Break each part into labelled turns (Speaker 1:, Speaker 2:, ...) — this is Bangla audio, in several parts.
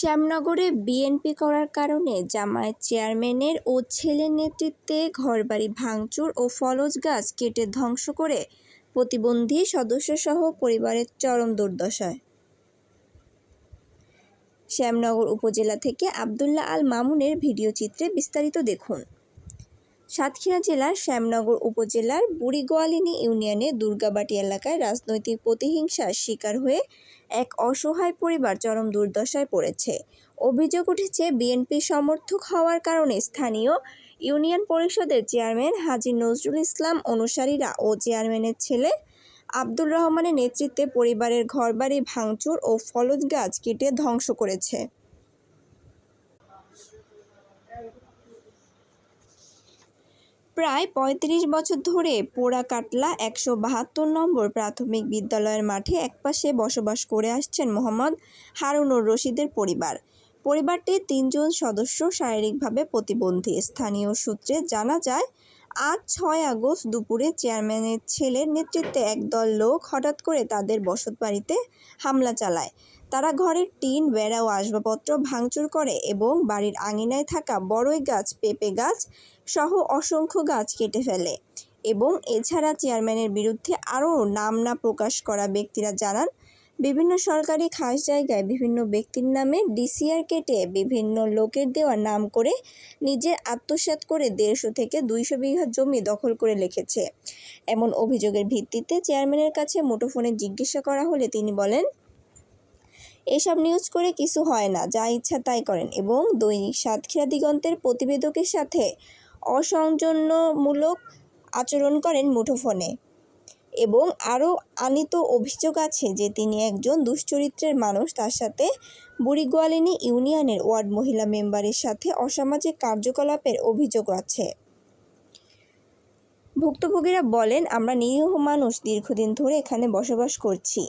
Speaker 1: শ্যামনগরে বিএনপি করার কারণে জামায়াত চেয়ারম্যানের ও ছেলের নেতৃত্বে ঘরবাড়ি ভাঙচুর ও ফলজ গাছ কেটে ধ্বংস করে প্রতিবন্ধী সদস্যসহ পরিবারের চরম দুর্দশায়। শ্যামনগর উপজেলা থেকে আবদুল্লাহ আল মামুনের ভিডিও চিত্রে বিস্তারিত দেখুন। সাতক্ষীরা জেলার শ্যামনগর উপজেলার বুড়িগোয়ালিনী ইউনিয়নে দুর্গাবাটি এলাকায় রাজনৈতিক প্রতিহিংসার শিকার হয়ে এক অসহায় পরিবার চরম দুর্দশায় পড়েছে। অভিযোগ উঠেছে, বিএনপি সমর্থক হওয়ার কারণে স্থানীয় ইউনিয়ন পরিষদের চেয়ারম্যান হাজী নজরুল ইসলাম অনুসারীরা ও চেয়ারম্যানের ছেলে আব্দুর রহমানের নেতৃত্বে পরিবারের ঘরবাড়ি, ভাঙচুর ও ফলজ গাছ কেটে ধ্বংস করেছে। প্রায় ৩৫ বছর ধরে পোড়াকাটলা একশো বাহাত্তর নম্বর প্রাথমিক বিদ্যালয়ের মাঠে একপাশে বসবাস করে আসছেন মোহাম্মদ হারুনুর রশিদের পরিবার। পরিবারটির তিনজন সদস্য শারীরিকভাবে প্রতিবন্ধী। স্থানীয় সূত্রে জানা যায়, আজ ছয় আগস্ট দুপুরে চেয়ারম্যানের ছেলের নেতৃত্বে একদল লোক হঠাৎ করে তাদের বসতবাড়িতে হামলা চালায়। তারা ঘরের টিন বেড়া ও আসবাবপত্র ভাঙচুর করে এবং বাড়ির আঙিনায় থাকা বড়ই গাছ, পেঁপে গাছ সহ অসংখ্য গাছ কেটে ফেলে এবং এছাড়া চেয়ারম্যানের বিরুদ্ধে আরও নাম না প্রকাশ করা ব্যক্তিরা জানান, বিভিন্ন সরকারি খাস জায়গায় বিভিন্ন ব্যক্তির নামে ডিসিআর কেটে বিভিন্ন লোকের দেওয়া নাম করে নিজের আত্মসাৎ করে দেড়শো থেকে দুইশো বিঘা জমি দখল করে লিখেছে এমন অভিযোগের ভিত্তিতে চেয়ারম্যানের কাছে মুঠোফোনে জিজ্ঞাসা করা হলে তিনি বলেন এসব নিউজ করে কিছু হয় না, যা ইচ্ছা তাই করেন এবং দৈনিক সাতক্ষীরা দিগন্তের প্রতিবেদকের সাথে অসংযন্যমূলক আচরণ করেন মুঠোফোনে। এবং আরও আনিত অভিযোগ আছে যে, তিনি একজন দুশ্চরিত্রের মানুষ, তার সাথে বুড়িগোয়ালিনী ইউনিয়নের ওয়ার্ড মহিলা মেম্বারের সাথে অসামাজিক কার্যকলাপের অভিযোগ আছে। ভুক্তভোগীরা বলেন, আমরা নিরীহ মানুষ, দীর্ঘদিন ধরে এখানে বসবাস করছি।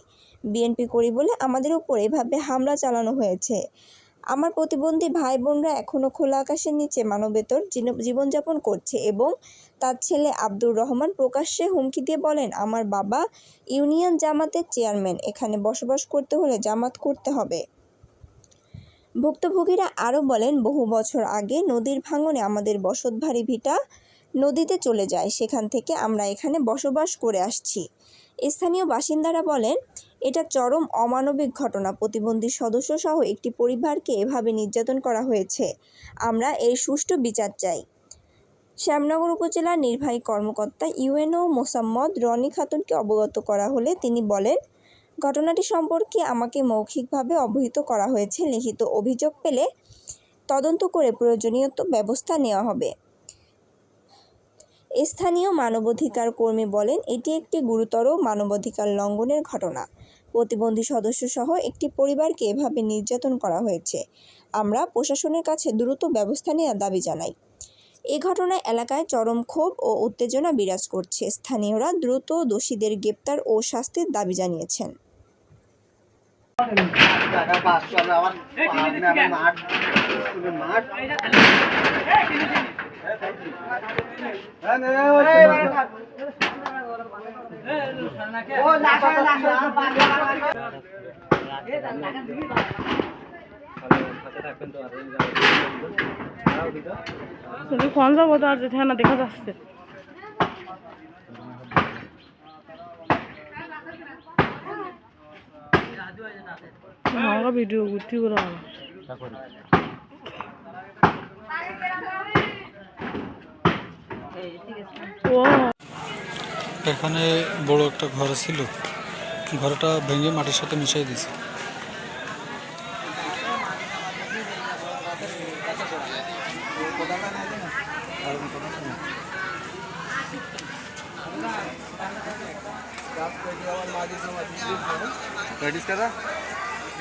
Speaker 1: বিএনপি করি বলে আমাদের উপর এভাবে হামলা চালানো হয়েছে। আমার প্রতিবন্ধী ভাই বোনরা এখনও খোলা আকাশের নিচে মানবেতর জীবনযাপন করছে এবং তার ছেলে আব্দুর রহমান প্রকাশ্যে হুমকি দিয়ে বলেন, আমার বাবা ইউনিয়ন জামাতের চেয়ারম্যান, এখানে বসবাস করতে হলে জামাত করতে হবে। ভুক্তভোগীরা আরও বলেন, বহু বছর আগে নদীর ভাঙনে আমাদের বসতবাড়ি ভিটা নদীতে চলে যায়। সেখান থেকে আমরা এখানে বসবাস করে আসছি। স্থানীয় বাসিন্দারা বলেন এটা চরম অমানবিক ঘটনা। প্রতিবন্ধী সদস্যসহ একটি পরিবারকে এভাবে নির্যাতন করা হয়েছে। আমরা এর সুষ্ঠু বিচার চাই। শ্যামনগর উপজেলার নির্বাহী কর্মকর্তা ইউএনও মোসাম্মদ রনি খাতুনকে অবগত করা হলে তিনি বলেন, ঘটনাটি সম্পর্কে আমাকে মৌখিকভাবে অবহিত করা হয়েছে। লিখিত অভিযোগ পেলে তদন্ত করে প্রয়োজনীয় ব্যবস্থা নেওয়া হবে। স্থানীয় মানবাধিকার কর্মী বলেন, এটি একটি গুরুতর মানবাধিকার লঙ্ঘনের ঘটনা। প্রতিবন্ধী সদস্যসহ একটি পরিবারকে এভাবে নির্যাতন করা হয়েছে আমরা প্রশাসনের কাছে দ্রুত ব্যবস্থা নেওয়ার দাবি জানাই এ ঘটনায় এলাকায় চরম ক্ষোভ ও উত্তেজনা বিরাজ করছে স্থানীয়রা দ্রুত দোষীদের গ্রেপ্তার ও শাস্তির দাবি জানিয়েছেন
Speaker 2: মাঠ
Speaker 3: তুমি কোন যাব তো আর যেতে না দেখা যাচ্ছে আমরা ভিডিও করতে করে ও
Speaker 4: এখানে বড় একটা ঘর ছিল। ঘরটা ভেঙে মাটির সাথে মিশিয়ে দিয়েছে।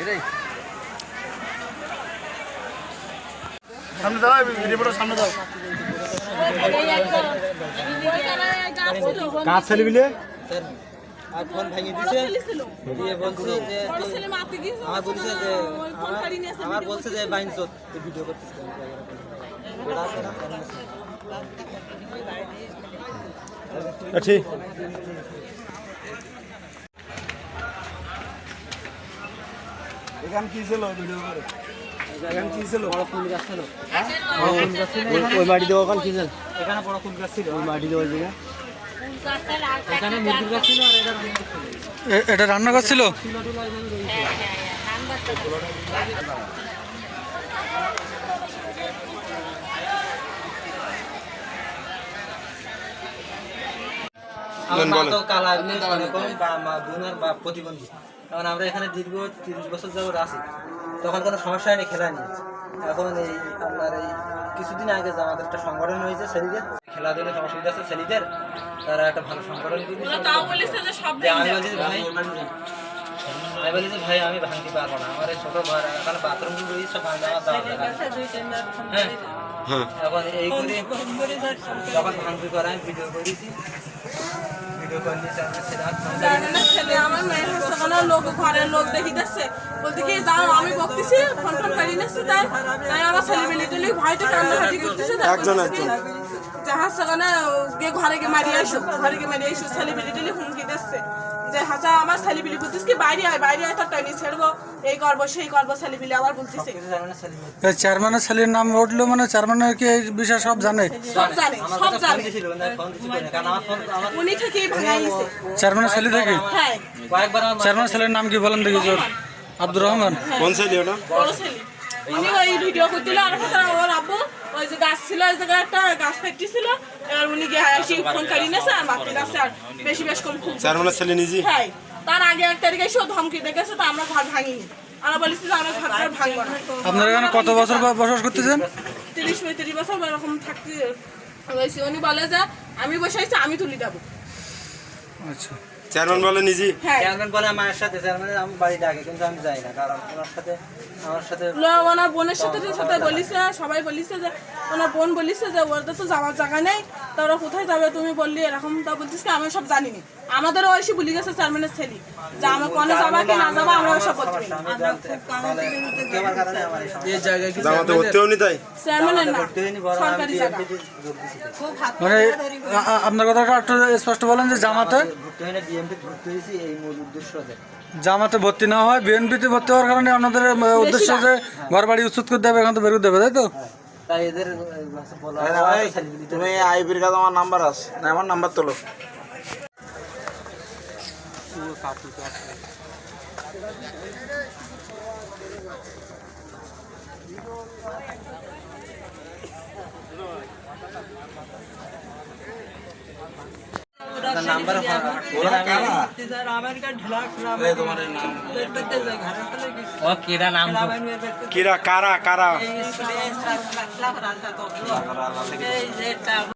Speaker 2: এটাই
Speaker 5: সামনে দাও রিপোর্টার সামনে দাও কাজ ছেলে বিলে
Speaker 2: আর ফোন ভেঙে দিছে। দিয়ে বলছে যে আমার বলছে যে আমার- বলছে যে বাইন চোদ ভিডিও করতেছে।
Speaker 5: ঠিক এখানে কি ছিল ভিডিও করে?
Speaker 2: ছিল? ওই মাটি দেওয়া ওখানে কি এখানে বড় ফুল গাছ ছিল। ওই মাটি দেওয়া জায়গা এখানে মুরগির গাছ ছিল আর এটা রান্নার গাছ ছিল।
Speaker 4: এটা রান্না
Speaker 2: টুলা এখানে রয়েছে। আমার মা তো কালা এমনি করেন বা মা বোনের বা প্রতিবন্ধী। কারণ আমরা এখানে দীর্ঘ তিরিশ বছর যাবত আছি। তখন কোনো সমস্যা হয়নি খেলা নিয়ে। এখন এই আপনার এই কিছুদিন আগে যে আমাদের একটা সংগঠন হয়েছে ছেলেদের খেলাধুলা অসুবিধা আছে ছেলেদের তারা একটা ভালো সংগঠন আমি বলছি ভাই আমি বলি যে ভাই আমি ভাঙতে পারব না। আমার ছোট ঘর এখানে বাথরুম রয়েছে সব যাবে না। হ্যাঁ। এখন এই করে যখন ভাঙতে করে আমি ভিডিও করেছি। আমার
Speaker 6: মেয়ের হাসতে ঘরের লোক দেখি যাচ্ছে বলতে কি যাও আমি বকতেছি ফোন ফোন তাই আমার ছেলে মেয়ে লিটলি জাহাজ সেখানে ঘরে গিয়ে মারিয়ে আসো, ঘরে গিয়ে মারিয়ে আসো ছেলে মেয়ে হুমকি দিচ্ছে। যে হাসা আমার ছেলে বিলি বলতেছে কি বাইরে আয় বাইরে আয় তোর টাইনি ছেড়বো এই করব সেই করব ছেলে বিলি আবার বলতেছে।
Speaker 4: চেয়ারম্যানের ছেলের নাম উঠল মানে চেয়ারম্যানের কি এই বিষয় সব জানে?
Speaker 6: সব জানে সব জানে। উনি থেকেই ভাঙাই নিছে
Speaker 4: চেয়ারম্যানের ছেলে থেকে?
Speaker 6: হ্যাঁ।
Speaker 4: চেয়ারম্যানের ছেলের নাম কি বলেন দেখি জোর। আব্দুর রহমান?
Speaker 5: কোন ছেলে ওটা?
Speaker 6: বড় ছেলে। উনি ওই ভিডিও করছিল আর ওর আব্বু ওই যে গাছ ছিল ওই জায়গায় একটা গাছ ফ্যাক্টরি ছিল। এবার উনি গিয়ে এসে ফোন কাটি নিয়েছে আর বাকি গাছে আর বেশি বেশ কম খুব
Speaker 5: চেয়ারম্যানের ছেলে নিজে
Speaker 6: হ্যাঁ তার আগে এক তারিখে ধমকি দেখেছে তো আমরা ঘর ভাঙিনি। আমরা বলেছি যে আমরা ঘর ভাঙবো না।
Speaker 4: আপনারা এখানে কত বছর বা- বসবাস করতেছেন?
Speaker 6: তিরিশ পঁয়ত্রিশ বছর এরকম থাকতে উনি বলে যে আমি বসে আছি আমি তুলি দেবো।
Speaker 4: আচ্ছা।
Speaker 5: চেয়ারম্যান বলে নিজে
Speaker 6: হ্যাঁ।
Speaker 2: চেয়ারম্যান বলে আমার সাথে চেয়ারম্যান আমার বাড়ি ডাকে কিন্তু আমি যাই না কারণ ওনার সাথে আমার সাথে
Speaker 6: ওনার বোনের সাথে সাথে বলিছে সবাই বলিছে যে ওনার বোন বলিছে যে ওদের তো যাওয়ার জায়গা নেই তা ওরা কোথায় যাবে তুমি বললি এরকম তা বলছিস কি আমি সব জানি না আমাদেরও এসে বলি গেছে চেয়ারম্যানের ছেলে যে আমার কনে যাবা কি না যাবা আমরা পারি না।
Speaker 2: আমি জানতে তাহলে দেওয়ার কারণে আমার এই সমস্যা।
Speaker 5: জামাতে ভর্তি হওনি তাই?
Speaker 6: চেয়ারম্যানের না
Speaker 2: ভর্তি হয়নি, বরং আমি
Speaker 6: সরকারি জায়গা
Speaker 4: মানে আপনার কথাটা একটু স্পষ্ট বলেন যে জামাতে
Speaker 2: ভর্তি হয়নি, BNP ভর্তি হয়েছি এই মূল উদ্দেশ্য
Speaker 4: জামাতে ভর্তি না হয় বিএনপিতে ভর্তি হওয়ার কারণে আপনাদের উদ্দেশ্য যে ঘর বাড়ি উচ্ছেদ করে দেবে এখান থেকে বের করে দেবে তাই তো?
Speaker 2: তাই এদের আহ, বলা হয়,
Speaker 7: তুমি আইবির কাছে আমার নাম্বার আছে। না আমার নাম্বার তোলো।
Speaker 2: তার নাম্বার
Speaker 7: ওরা কারা
Speaker 2: ও
Speaker 7: তোমার এই নাম
Speaker 2: কেডা নাম
Speaker 5: কিরা কারা কারা
Speaker 7: কারা